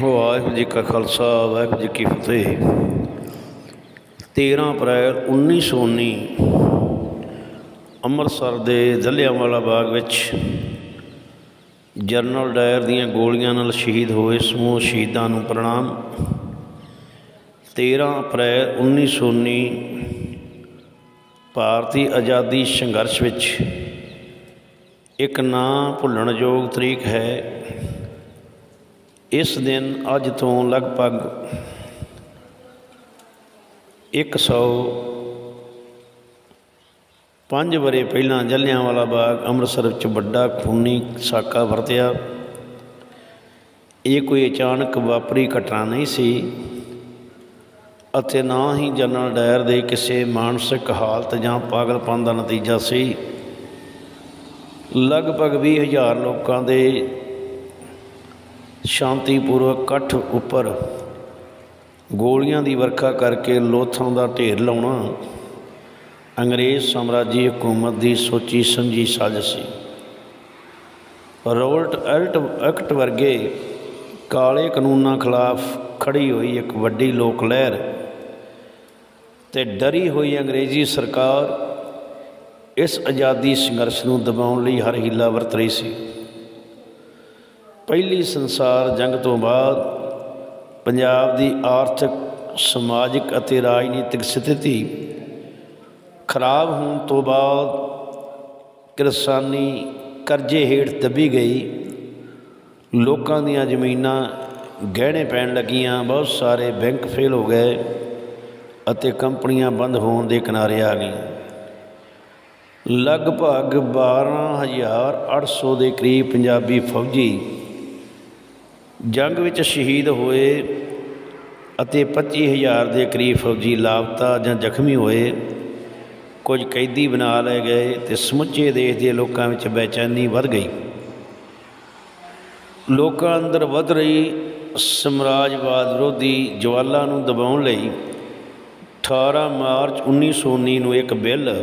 ਵਾਹਿਗੁਰੂ ਜੀ ਕਾ ਖਾਲਸਾ, ਵਾਹਿਗੁਰੂ ਜੀ ਕੀ ਫਤਿਹ। 13 ਅਪ੍ਰੈਲ 1919 ਅੰਮ੍ਰਿਤਸਰ ਦੇ ਜਲਿਆਂਵਾਲਾ ਬਾਗ ਵਿੱਚ ਜਨਰਲ ਡਾਇਰ ਦੀਆਂ ਗੋਲੀਆਂ ਨਾਲ ਸ਼ਹੀਦ ਹੋਏ ਸਮੂਹ ਸ਼ਹੀਦਾਂ ਨੂੰ ਪ੍ਰਣਾਮ। 13 ਅਪ੍ਰੈਲ 1919 ਭਾਰਤੀ ਆਜ਼ਾਦੀ ਸੰਘਰਸ਼ ਵਿੱਚ ਇੱਕ ਨਾ ਭੁੱਲਣਯੋਗ ਤਰੀਕ ਹੈ। ਇਸ ਦਿਨ ਅੱਜ ਤੋਂ ਲਗਭਗ 100 ਪੰਜ ਵਰੇ ਪਹਿਲਾਂ ਜਲਿਆਂਵਾਲਾ ਬਾਗ ਅੰਮ੍ਰਿਤਸਰ ਵਿੱਚ ਵੱਡਾ ਖੂਨੀ ਸਾਕਾ ਵਰਤਿਆ। ਇਹ ਕੋਈ ਅਚਾਨਕ ਵਾਪਰੀ ਘਟਨਾ ਨਹੀਂ ਸੀ ਅਤੇ ਨਾ ਹੀ ਜਨਰਲ ਡਾਇਰ ਦੇ ਕਿਸੇ ਮਾਨਸਿਕ ਹਾਲਤ ਜਾਂ ਪਾਗਲਪਨ ਦਾ ਨਤੀਜਾ ਸੀ। ਲਗਭਗ 20000 ਲੋਕਾਂ ਦੇ ਸ਼ਾਂਤੀਪੂਰਵਕ ਇਕੱਠ ਉੱਪਰ ਗੋਲੀਆਂ ਦੀ ਵਰਖਾ ਕਰਕੇ ਲੋਥਾਂ ਦਾ ਢੇਰ ਲਾਉਣਾ, ਅੰਗਰੇਜ਼ ਸਾਮਰਾਜੀ ਹਕੂਮਤ ਦੀ ਸੋਚੀ ਸਮਝੀ ਸਾਜ਼ਿਸ਼ ਸੀ। ਰੋਲਟ ਐਲਟ ਐਕਟ ਵਰਗੇ ਕਾਲੇ ਕਾਨੂੰਨਾਂ ਖਿਲਾਫ ਖੜੀ ਹੋਈ ਇੱਕ ਵੱਡੀ ਲੋਕ ਲਹਿਰ ਤੇ ਡਰੀ ਹੋਈ ਅੰਗਰੇਜ਼ੀ ਸਰਕਾਰ ਇਸ ਆਜ਼ਾਦੀ ਸੰਘਰਸ਼ ਨੂੰ ਦਬਾਉਣ ਲਈ ਹਰ ਹੀਲਾ ਵਰਤ ਰਹੀ ਸੀ। ਪਹਿਲੀ ਸੰਸਾਰ ਜੰਗ ਤੋਂ ਬਾਅਦ ਪੰਜਾਬ ਦੀ ਆਰਥਿਕ, ਸਮਾਜਿਕ ਅਤੇ ਰਾਜਨੀਤਿਕ ਸਥਿਤੀ ਖਰਾਬ ਹੋਣ ਤੋਂ ਬਾਅਦ ਕਿਰਸਾਨੀ ਕਰਜ਼ੇ ਹੇਠ ਦੱਬੀ ਗਈ। ਲੋਕਾਂ ਦੀਆਂ ਜ਼ਮੀਨਾਂ ਗਹਿਣੇ ਪੈਣ ਲੱਗੀਆਂ, ਬਹੁਤ ਸਾਰੇ ਬੈਂਕ ਫੇਲ ਹੋ ਗਏ ਅਤੇ ਕੰਪਨੀਆਂ ਬੰਦ ਹੋਣ ਦੇ ਕਿਨਾਰੇ ਆ ਗਈਆਂ। ਲਗਭਗ 12800 ਦੇ ਕਰੀਬ ਪੰਜਾਬੀ ਫੌਜੀ ਜੰਗ ਵਿੱਚ ਸ਼ਹੀਦ ਹੋਏ ਅਤੇ 25000 ਦੇ ਕਰੀਬ ਫੌਜੀ ਲਾਪਤਾ ਜਾਂ ਜ਼ਖਮੀ ਹੋਏ, ਕੁਝ ਕੈਦੀ ਬਣਾ ਲਏ ਗਏ ਤੇ ਸਮੁੱਚੇ ਦੇਸ਼ ਦੇ ਲੋਕਾਂ ਵਿੱਚ ਬੇਚੈਨੀ ਵੱਧ ਗਈ। ਲੋਕਾਂ ਅੰਦਰ ਵੱਧ ਰਹੀ ਸਮਰਾਜਵਾਦ ਵਿਰੋਧੀ ਜਵਾਲਾਂ ਨੂੰ ਦਬਾਉਣ ਲਈ 18 ਮਾਰਚ 1919 ਨੂੰ ਇੱਕ ਬਿੱਲ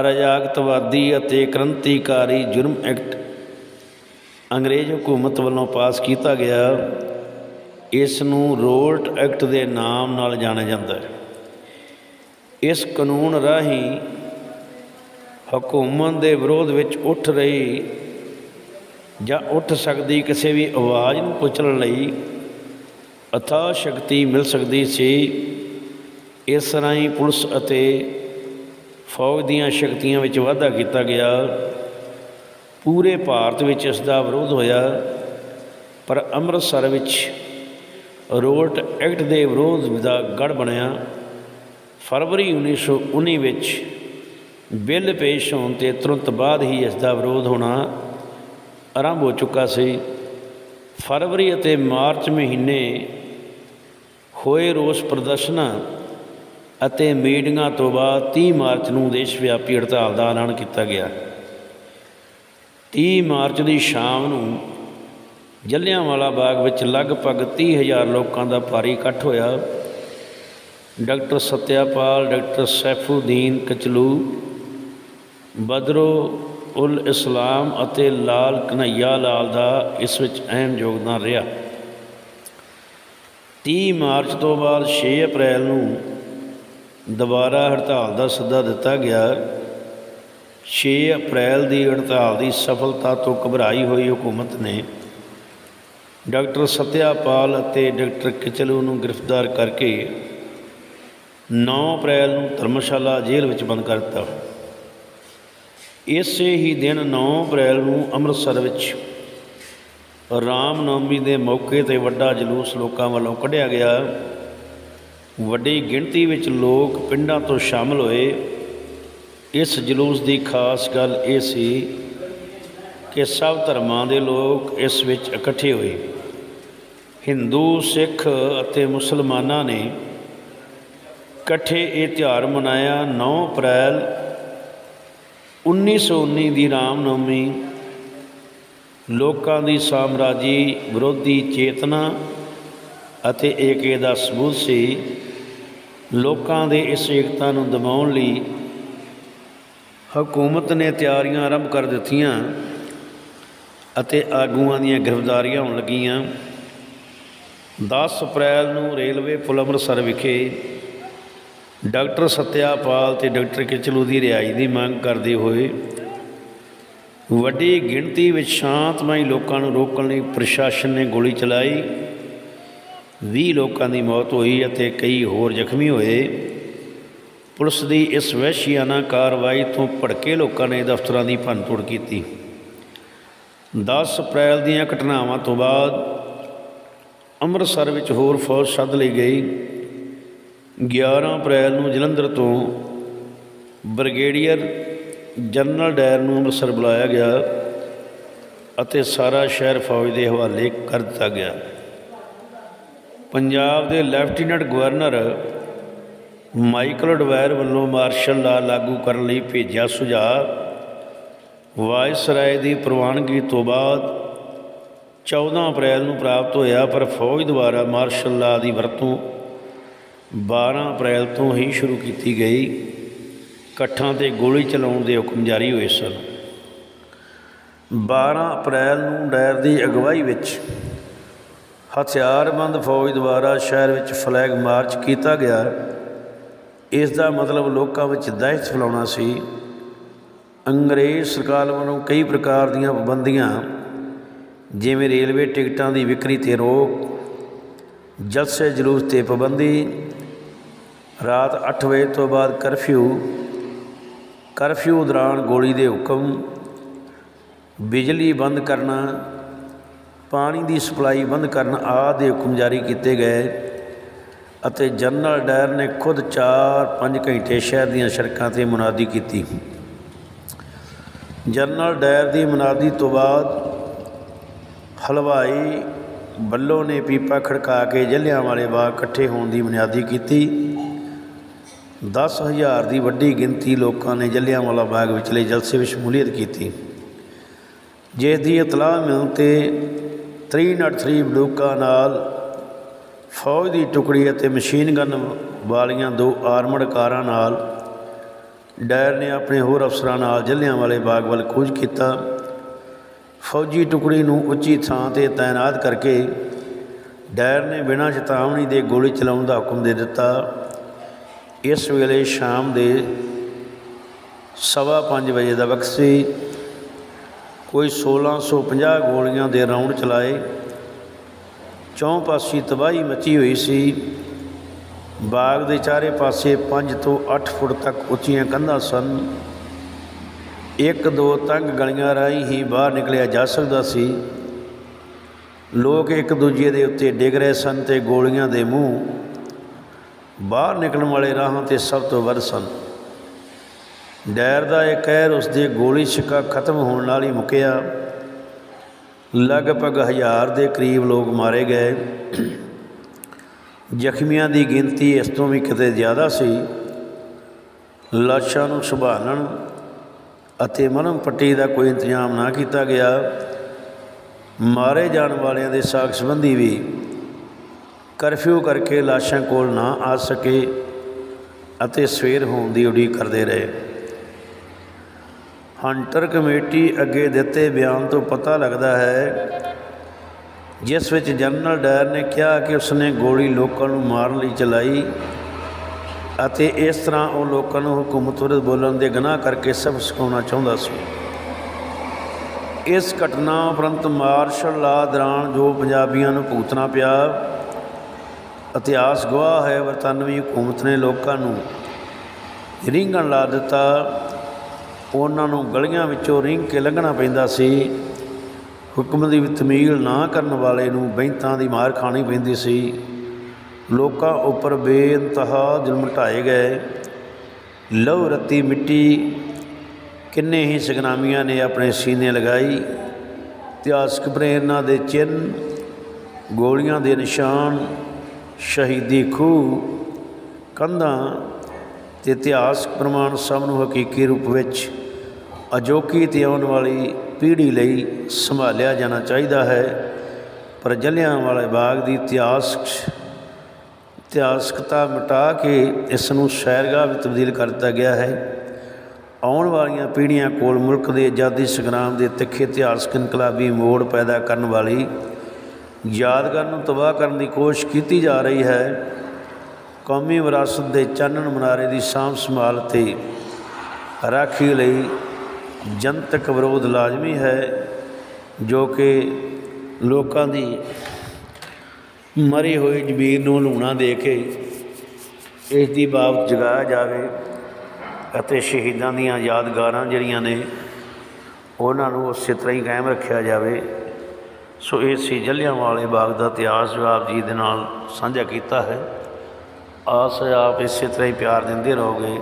ਅਰਜਾਗਤਵਾਦੀ ਅਤੇ ਕ੍ਰਾਂਤੀਕਾਰੀ ਜੁਰਮ ਐਕਟ ਅੰਗਰੇਜ਼ ਹਕੂਮਤ ਵੱਲੋਂ ਪਾਸ ਕੀਤਾ ਗਿਆ, ਇਸ ਨੂੰ ਰੋਲਟ ਐਕਟ ਦੇ ਨਾਮ ਨਾਲ ਜਾਣਿਆ ਜਾਂਦਾ ਹੈ। ਇਸ ਕਾਨੂੰਨ ਰਾਹੀਂ ਹਕੂਮਤ ਦੇ ਵਿਰੋਧ ਵਿੱਚ ਉੱਠ ਰਹੀ ਜਾਂ ਉੱਠ ਸਕਦੀ ਕਿਸੇ ਵੀ ਆਵਾਜ਼ ਨੂੰ ਕੁਚਲਣ ਲਈ ਅਥਾ ਸ਼ਕਤੀ ਮਿਲ ਸਕਦੀ ਸੀ, ਇਸ ਰਾਹੀਂ ਪੁਲਿਸ ਅਤੇ ਫੌਜ ਦੀਆਂ ਸ਼ਕਤੀਆਂ ਵਿੱਚ ਵਾਧਾ ਕੀਤਾ ਗਿਆ। ਪੂਰੇ ਭਾਰਤ ਵਿੱਚ ਇਸ ਦਾ ਵਿਰੋਧ ਹੋਇਆ, ਪਰ ਅੰਮ੍ਰਿਤਸਰ ਵਿੱਚ ਰੋਲਟ ਐਕਟ ਦੇ ਵਿਰੋਧ ਦਾ ਗੜ ਬਣਿਆ। ਫਰਵਰੀ 1919 ਵਿੱਚ ਬਿੱਲ ਪੇਸ਼ ਹੋਣ ਤੇ ਤੁਰੰਤ ਬਾਅਦ ਹੀ ਇਸ ਦਾ ਵਿਰੋਧ ਹੋਣਾ ਆਰੰਭ ਹੋ ਚੁੱਕਾ ਸੀ। ਫਰਵਰੀ ਅਤੇ ਮਾਰਚ ਮਹੀਨੇ ਹੋਏ ਰੋਸ ਪ੍ਰਦਰਸ਼ਨਾਂ ਅਤੇ ਮੀਟਿੰਗਾਂ ਤੋਂ ਬਾਅਦ 30 ਮਾਰਚ ਨੂੰ ਦੇਸ਼ ਵਿਆਪੀ ਹੜਤਾਲ ਦਾ ਐਲਾਨ ਕੀਤਾ ਗਿਆ। 30 ਮਾਰਚ ਦੀ ਸ਼ਾਮ ਨੂੰ ਜਲਿਆਂਵਾਲਾ ਬਾਗ ਵਿੱਚ ਲਗਭਗ 30000 ਲੋਕਾਂ ਦਾ ਭਾਰੀ ਇਕੱਠ ਹੋਇਆ। ਡਾਕਟਰ ਸਤਿਆਪਾਲ, ਡਾਕਟਰ ਸੈਫੂਦੀਨ ਕਚਲੂ, ਬਦਰੋ ਉਲ ਇਸਲਾਮ ਅਤੇ ਲਾਲ ਕਨਈਆ ਲਾਲ ਦਾ ਇਸ ਵਿੱਚ ਅਹਿਮ ਯੋਗਦਾਨ ਰਿਹਾ। 30 ਮਾਰਚ ਤੋਂ ਬਾਅਦ 6 ਅਪ੍ਰੈਲ ਨੂੰ ਦੁਬਾਰਾ ਹੜਤਾਲ ਦਾ ਸੱਦਾ ਦਿੱਤਾ ਗਿਆ। 6 ਅਪ੍ਰੈਲ ਦੀ ਹੜਤਾਲ ਦੀ ਸਫਲਤਾ ਤੋਂ ਘਬਰਾਈ ਹੋਈ ਹਕੂਮਤ ਨੇ ਡਾਕਟਰ ਸਤਿਆਪਾਲ ਅਤੇ ਡਾਕਟਰ ਕਿਚਲੂ ਨੂੰ ਗ੍ਰਿਫਤਾਰ ਕਰਕੇ 9 ਅਪ੍ਰੈਲ ਨੂੰ ਧਰਮਸ਼ਾਲਾ ਜੇਲ੍ਹ ਵਿੱਚ ਬੰਦ ਕਰ ਦਿੱਤਾ। ਇਸੇ ਹੀ ਦਿਨ 9 ਅਪ੍ਰੈਲ ਨੂੰ ਅੰਮ੍ਰਿਤਸਰ ਵਿੱਚ ਰਾਮ ਨੌਮੀ ਦੇ ਮੌਕੇ ਤੇ ਵੱਡਾ ਜਲੂਸ ਲੋਕਾਂ ਵੱਲੋਂ ਕੱਢਿਆ ਗਿਆ। ਵੱਡੀ ਗਿਣਤੀ ਵਿੱਚ ਲੋਕ ਪਿੰਡਾਂ ਤੋਂ ਸ਼ਾਮਲ ਹੋਏ। ਇਸ ਜਲੂਸ ਦੀ ਖਾਸ ਗੱਲ ਇਹ ਸੀ ਕਿ ਸਭ ਧਰਮਾਂ ਦੇ ਲੋਕ ਇਸ ਵਿੱਚ ਇਕੱਠੇ ਹੋਏ। ਹਿੰਦੂ, ਸਿੱਖ ਅਤੇ ਮੁਸਲਮਾਨਾਂ ਨੇ ਇਕੱਠੇ ਇਹ ਤਿਉਹਾਰ ਮਨਾਇਆ। 9 ਅਪ੍ਰੈਲ 1919 ਦੀ ਰਾਮਨਵਮੀ ਲੋਕਾਂ ਦੀ ਸਾਮਰਾਜੀ ਵਿਰੋਧੀ ਚੇਤਨਾ ਅਤੇ ਏਕੇ ਦਾ ਸਬੂਤ ਸੀ। ਲੋਕਾਂ ਦੇ ਇਸ ਏਕਤਾ ਨੂੰ ਦਬਾਉਣ ਲਈ ਹਕੂਮਤ ਨੇ ਤਿਆਰੀਆਂ ਆਰੰਭ ਕਰ ਦਿੱਤੀਆਂ ਅਤੇ ਆਗੂਆਂ ਦੀਆਂ ਗ੍ਰਿਫਤਾਰੀਆਂ ਹੋਣ ਲੱਗੀਆਂ। 10 ਅਪ੍ਰੈਲ ਨੂੰ ਰੇਲਵੇ ਪੁਲ ਅੰਮ੍ਰਿਤਸਰ ਵਿਖੇ ਡਾਕਟਰ ਸਤਿਆਪਾਲ ਤੇ ਡਾਕਟਰ ਕਿਚਲੂ ਦੀ ਰਿਹਾਈ ਦੀ ਮੰਗ ਕਰਦੇ ਹੋਏ ਵੱਡੀ ਗਿਣਤੀ ਵਿੱਚ ਸ਼ਾਂਤਮਈ ਲੋਕਾਂ ਨੂੰ ਰੋਕਣ ਲਈ ਪ੍ਰਸ਼ਾਸਨ ਨੇ ਗੋਲੀ ਚਲਾਈ। 20 ਲੋਕਾਂ ਦੀ ਮੌਤ ਹੋਈ ਅਤੇ ਕਈ ਹੋਰ ਜ਼ਖਮੀ ਹੋਏ। ਪੁਲਿਸ ਦੀ ਇਸ ਵਹਿਸ਼ੀਆਨਾ ਕਾਰਵਾਈ ਤੋਂ ਭੜਕੇ ਲੋਕਾਂ ਨੇ ਦਫ਼ਤਰਾਂ ਦੀ ਭੰਨਤੋੜ ਕੀਤੀ। 10 ਅਪ੍ਰੈਲ ਦੀਆਂ ਘਟਨਾਵਾਂ ਤੋਂ ਬਾਅਦ ਅੰਮ੍ਰਿਤਸਰ ਵਿੱਚ ਹੋਰ ਫੌਜ ਸੱਦ ਲਈ ਗਈ। 11 ਅਪ੍ਰੈਲ ਨੂੰ ਜਲੰਧਰ ਤੋਂ ਬ੍ਰਿਗੇਡੀਅਰ ਜਨਰਲ ਡਾਇਰ ਨੂੰ ਅੰਮ੍ਰਿਤਸਰ ਬੁਲਾਇਆ ਗਿਆ ਅਤੇ ਸਾਰਾ ਸ਼ਹਿਰ ਫੌਜ ਦੇ ਹਵਾਲੇ ਕਰ ਦਿੱਤਾ ਗਿਆ। ਪੰਜਾਬ ਦੇ ਲੈਫਟੀਨੈਂਟ ਗਵਰਨਰ ਮਾਈਕਲ ਡਵਾਇਰ ਵੱਲੋਂ ਮਾਰਸ਼ਲ ਲਾ ਲਾਗੂ ਕਰਨ ਲਈ ਭੇਜਿਆ ਸੁਝਾਅ। ਵਾਇਸਰਾਏ ਦੀ ਪ੍ਰਵਾਨਗੀ ਤੋਂ ਬਾਅਦ 14 ਅਪ੍ਰੈਲ ਨੂੰ ਪ੍ਰਾਪਤ ਹੋਇਆ, ਪਰ ਫੌਜ ਦੁਆਰਾ ਮਾਰਸ਼ਲ ਲਾ ਦੀ ਵਰਤੋਂ 12 ਅਪ੍ਰੈਲ ਤੋਂ ਹੀ ਸ਼ੁਰੂ ਕੀਤੀ ਗਈ। ਇਕੱਠਾਂ ਤੇ ਗੋਲੀ ਚਲਾਉਣ ਦੇ ਹੁਕਮ ਜਾਰੀ ਹੋਏ ਸਨ। 12 ਅਪ੍ਰੈਲ ਨੂੰ ਡਾਇਰ ਦੀ ਅਗਵਾਈ ਵਿੱਚ ਹਥਿਆਰਬੰਦ ਫੌਜ ਦੁਆਰਾ ਸ਼ਹਿਰ ਵਿੱਚ ਫਲੈਗ ਮਾਰਚ ਕੀਤਾ ਗਿਆ। ਇਸ ਦਾ ਮਤਲਬ ਲੋਕਾਂ ਵਿੱਚ ਦਹਿਸ਼ਤ ਫੈਲਾਉਣਾ ਸੀ। ਅੰਗਰੇਜ਼ ਸਰਕਾਰ ਵੱਲੋਂ ਕਈ ਪ੍ਰਕਾਰ ਦੀਆਂ ਪਾਬੰਦੀਆਂ, ਜਿਵੇਂ ਰੇਲਵੇ ਟਿਕਟਾਂ ਦੀ ਵਿਕਰੀ ਤੇ ਰੋਕ ਜਲਸੇ ਜਲੂਸ ਤੇ ਪਾਬੰਦੀ, ਰਾਤ 8 ਵਜੇ ਤੋਂ ਬਾਅਦ ਕਰਫਿਊ ਕਰਫਿਊ ਦੌਰਾਨ ਗੋਲੀ ਦੇ ਹੁਕਮ, ਬਿਜਲੀ ਬੰਦ ਕਰਨਾ, ਪਾਣੀ ਦੀ ਸਪਲਾਈ ਬੰਦ ਕਰਨ ਆਦਿ ਦੇ ਹੁਕਮ ਜਾਰੀ ਕੀਤੇ ਗਏ। ਅਤੇ ਜਨਰਲ ਡਾਇਰ ਨੇ ਖੁਦ 4-5 ਘੰਟੇ ਸ਼ਹਿਰ ਦੀਆਂ ਸੜਕਾਂ ਤੇ ਮੁਨਾਦੀ ਕੀਤੀ। ਜਨਰਲ ਡਾਇਰ ਦੀ ਮੁਨਾਦੀ ਤੋਂ ਬਾਅਦ ਹਲਵਾਈ ਬੱਲੋ ਨੇ ਪੀਪਾ ਖੜਕਾ ਕੇ ਜੱਲਿਆਂ ਵਾਲੇ ਬਾਗ ਇਕੱਠੇ ਹੋਣ ਦੀ ਬੁਨਿਆਦੀ ਕੀਤੀ। 10000 ਦੀ ਵੱਡੀ ਗਿਣਤੀ ਲੋਕਾਂ ਨੇ ਜੱਲਿਆਂ ਵਾਲਾ ਬਾਗ ਵਿਚਲੇ ਜਲਸੇ ਵਿੱਚ ਸ਼ਮੂਲੀਅਤ ਕੀਤੀ। ਜਿਸ ਦੀ ਇਤਲਾਹ ਮਿਲਣ ਤੇ 303 ਬੰਦੂਕਾਂ ਨਾਲ ਫੌਜ ਦੀ ਟੁਕੜੀ ਅਤੇ ਮਸ਼ੀਨ ਗਨ ਵਾਲੀਆਂ ਦੋ ਆਰਮਡ ਕਾਰਾਂ ਨਾਲ ਡਾਇਰ ਨੇ ਆਪਣੇ ਹੋਰ ਅਫਸਰਾਂ ਨਾਲ ਜੱਲਿਆਂ ਵਾਲੇ ਬਾਗ ਵੱਲ ਕੂਚ ਕੀਤਾ। ਫੌਜੀ ਟੁਕੜੀ ਨੂੰ ਉੱਚੀ ਥਾਂ ਤੇ ਤਾਇਨਾਤ ਕਰਕੇ ਡਾਇਰ ਨੇ ਬਿਨਾਂ ਚੇਤਾਵਨੀ ਦੇ ਗੋਲੀ ਚਲਾਉਣ ਦਾ ਹੁਕਮ ਦੇ ਦਿੱਤਾ। ਇਸ ਵੇਲੇ ਸ਼ਾਮ ਦੇ ਸਵਾ ਪੰਜ ਵਜੇ ਦਾ ਵਕਤ ਸੀ। ਕੋਈ 1650 ਗੋਲੀਆਂ ਦੇ ਰਾਉਂਡ ਚਲਾਏ। ਚੌਂ ਪਾਸੀ ਤਬਾਹੀ ਮਚੀ ਹੋਈ ਸੀ। ਬਾਗ ਦੇ ਚਾਰੇ ਪਾਸੇ 5 ਤੋਂ 8 ਫੁੱਟ ਤੱਕ ਉੱਚੀਆਂ ਕੰਧਾਂ ਸਨ। ਇੱਕ ਦੋ ਤੰਗ ਗਲੀਆਂ ਰਾਹੀਂ ਹੀ ਬਾਹਰ ਨਿਕਲਿਆ ਜਾ ਸਕਦਾ ਸੀ। ਲੋਕ ਇੱਕ ਦੂਜੇ ਦੇ ਉੱਤੇ ਡਿੱਗ ਰਹੇ ਸਨ ਤੇ ਗੋਲੀਆਂ ਦੇ ਮੂੰਹ ਬਾਹਰ ਨਿਕਲਣ ਵਾਲੇ ਰਾਹਾਂ ਤੇ ਸਭ ਤੋਂ ਵੱਧ ਸਨ। ਡੈਰ ਦਾ ਇਹ ਕਹਿਰ ਉਸ ਦੇ ਗੋਲੀ ਛਿੱਕਾ ਖਤਮ ਹੋਣ ਨਾਲ ਹੀ ਮੁੱਕਿਆ। ਲਗਭਗ ਹਜ਼ਾਰ ਦੇ ਕਰੀਬ ਲੋਕ ਮਾਰੇ ਗਏ। ਜ਼ਖਮੀਆਂ ਦੀ ਗਿਣਤੀ ਇਸ ਤੋਂ ਵੀ ਕਿਤੇ ਜ਼ਿਆਦਾ ਸੀ। ਲਾਸ਼ਾਂ ਨੂੰ ਸੰਭਾਲਣ ਅਤੇ ਮਨਮ ਪੱਟੀ ਦਾ ਕੋਈ ਇੰਤਜ਼ਾਮ ਨਾ ਕੀਤਾ ਗਿਆ। ਮਾਰੇ ਜਾਣ ਵਾਲਿਆਂ ਦੇ ਸਾਖ ਸੰਬੰਧੀ ਵੀ ਕਰਫਿਊ ਕਰਕੇ ਲਾਸ਼ਾਂ ਕੋਲ ਨਾ ਆ ਸਕੇ ਅਤੇ ਸਵੇਰ ਹੋਣ ਦੀ ਉਡੀਕ ਕਰਦੇ ਰਹੇ। ਹੰਟਰ ਕਮੇਟੀ ਅੱਗੇ ਦਿੱਤੇ ਬਿਆਨ ਤੋਂ ਪਤਾ ਲੱਗਦਾ ਹੈ, ਜਿਸ ਵਿੱਚ ਜਨਰਲ ਡਾਇਰ ਨੇ ਕਿਹਾ ਕਿ ਉਸਨੇ ਗੋਲੀ ਲੋਕਾਂ ਨੂੰ ਮਾਰਨ ਲਈ ਚਲਾਈ ਅਤੇ ਇਸ ਤਰ੍ਹਾਂ ਉਹ ਲੋਕਾਂ ਨੂੰ ਹਕੂਮਤ ਵਿਰੁੱਧ ਬੋਲਣ ਦੇ ਗੁਨਾਹ ਕਰਕੇ ਸਭ ਸਿਖਾਉਣਾ ਚਾਹੁੰਦਾ ਸੀ। ਇਸ ਘਟਨਾ ਉਪਰੰਤ ਮਾਰਸ਼ਲ ਲਾ ਦੌਰਾਨ ਜੋ ਪੰਜਾਬੀਆਂ ਨੂੰ ਭੁਗਤਣਾ ਪਿਆ, ਇਤਿਹਾਸ ਗਵਾਹ ਹੈ ਬਰਤਾਨਵੀ ਹਕੂਮਤ ਨੇ ਲੋਕਾਂ ਨੂੰ ਰਿੰਗਣ ਲਾ ਦਿੱਤਾ। ਉਹਨਾਂ ਨੂੰ ਗਲੀਆਂ ਵਿੱਚੋਂ ਰਿੰਗ ਕੇ ਲੰਘਣਾ ਪੈਂਦਾ ਸੀ। ਹੁਕਮ ਦੀ ਤਮੀਲ ਨਾ ਕਰਨ ਵਾਲੇ ਨੂੰ ਬੈਂਤਾਂ ਦੀ ਮਾਰ ਖਾਣੀ ਪੈਂਦੀ ਸੀ। ਲੋਕਾਂ ਉੱਪਰ ਬੇਇੰਤਹਾ ਜ਼ੁਲਮ ਢਾਏ ਗਏ। ਲਹੂ ਰੱਤੀ ਮਿੱਟੀ ਕਿੰਨੇ ਹੀ ਸਗਨਾਮੀਆਂ ਨੇ ਆਪਣੇ ਸੀਨੇ ਲਗਾਈ। ਇਤਿਹਾਸਕ ਪ੍ਰੇਰਨਾ ਦੇ ਚਿੰਨ ਗੋਲੀਆਂ ਦੇ ਨਿਸ਼ਾਨ, ਸ਼ਹੀਦੀ ਖੂਹ, ਕੰਧਾਂ ਤੇ ਇਤਿਹਾਸਕ ਪ੍ਰਮਾਣ ਸਭ ਨੂੰ ਹਕੀਕੀ ਰੂਪ ਵਿੱਚ ਅਜੋਕੀ ਤੇ ਆਉਣ ਵਾਲੀ ਪੀੜ੍ਹੀ ਲਈ ਸੰਭਾਲਿਆ ਜਾਣਾ ਚਾਹੀਦਾ ਹੈ। ਪਰ ਜਲਿਆਂ ਵਾਲੇ ਬਾਗ ਦੀ ਇਤਿਹਾਸਕ ਇਤਿਹਾਸਕਤਾ ਮਿਟਾ ਕੇ ਇਸ ਨੂੰ ਸ਼ਾਇਰਗਾਹ ਵਿੱਚ ਤਬਦੀਲ ਕਰ ਦਿੱਤਾ ਗਿਆ ਹੈ। ਆਉਣ ਵਾਲੀਆਂ ਪੀੜ੍ਹੀਆਂ ਕੋਲ ਮੁਲਕ ਦੇ ਆਜ਼ਾਦੀ ਸੰਗਰਾਮ ਦੇ ਤਿੱਖੇ ਇਤਿਹਾਸਕ ਇਨਕਲਾਬੀ ਮੋੜ ਪੈਦਾ ਕਰਨ ਵਾਲੀ ਯਾਦਗਾਰ ਨੂੰ ਤਬਾਹ ਕਰਨ ਦੀ ਕੋਸ਼ਿਸ਼ ਕੀਤੀ ਜਾ ਰਹੀ ਹੈ। ਕੌਮੀ ਵਿਰਾਸਤ ਦੇ ਚਾਨਣ ਮਨਾਰੇ ਦੀ ਸਾਂਭ ਸੰਭਾਲ ਤੇ ਰਾਖੀ ਲਈ ਜਨਤਕ ਵਿਰੋਧ ਲਾਜ਼ਮੀ ਹੈ, ਜੋ ਕਿ ਲੋਕਾਂ ਦੀ ਮਰੀ ਹੋਈ ਜ਼ਮੀਰ ਨੂੰ ਲੂਣਾ ਦੇ ਕੇ ਇਸ ਦੀ ਬਾਬਤ ਜਗਾਇਆ ਜਾਵੇ ਅਤੇ ਸ਼ਹੀਦਾਂ ਦੀਆਂ ਯਾਦਗਾਰਾਂ ਜਿਹੜੀਆਂ ਨੇ, ਉਹਨਾਂ ਨੂੰ ਉਸੇ ਤਰ੍ਹਾਂ ਹੀ ਕਾਇਮ ਰੱਖਿਆ ਜਾਵੇ। ਸੋ ਇਹ ਸੀ ਜਲਿਆਂਵਾਲੇ ਬਾਗ ਦਾ ਇਤਿਹਾਸ ਜੋ ਆਪ ਜੀ ਦੇ ਨਾਲ ਸਾਂਝਾ ਕੀਤਾ ਹੈ। ਆਸ ਹੈ ਆਪ ਇਸੇ ਤਰ੍ਹਾਂ ਹੀ ਪਿਆਰ ਦਿੰਦੇ ਰਹੋਗੇ।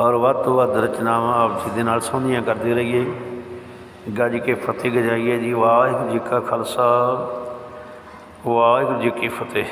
ਔਰ ਵੱਧ ਤੋਂ ਵੱਧ ਰਚਨਾਵਾਂ ਆਪ ਜੀ ਦੇ ਨਾਲ ਸਾਂਝੀਆਂ ਕਰਦੇ ਰਹੀਏ। ਗੱਜ ਕੇ ਫਤਿਹ ਗਜਾਈਏ ਜੀ। ਵਾਹਿਗੁਰੂ ਜੀ ਕਾ ਖਾਲਸਾ। ਵਾਹਿਗੁਰੂ ਜੀ ਕੀ ਫਤਿਹ।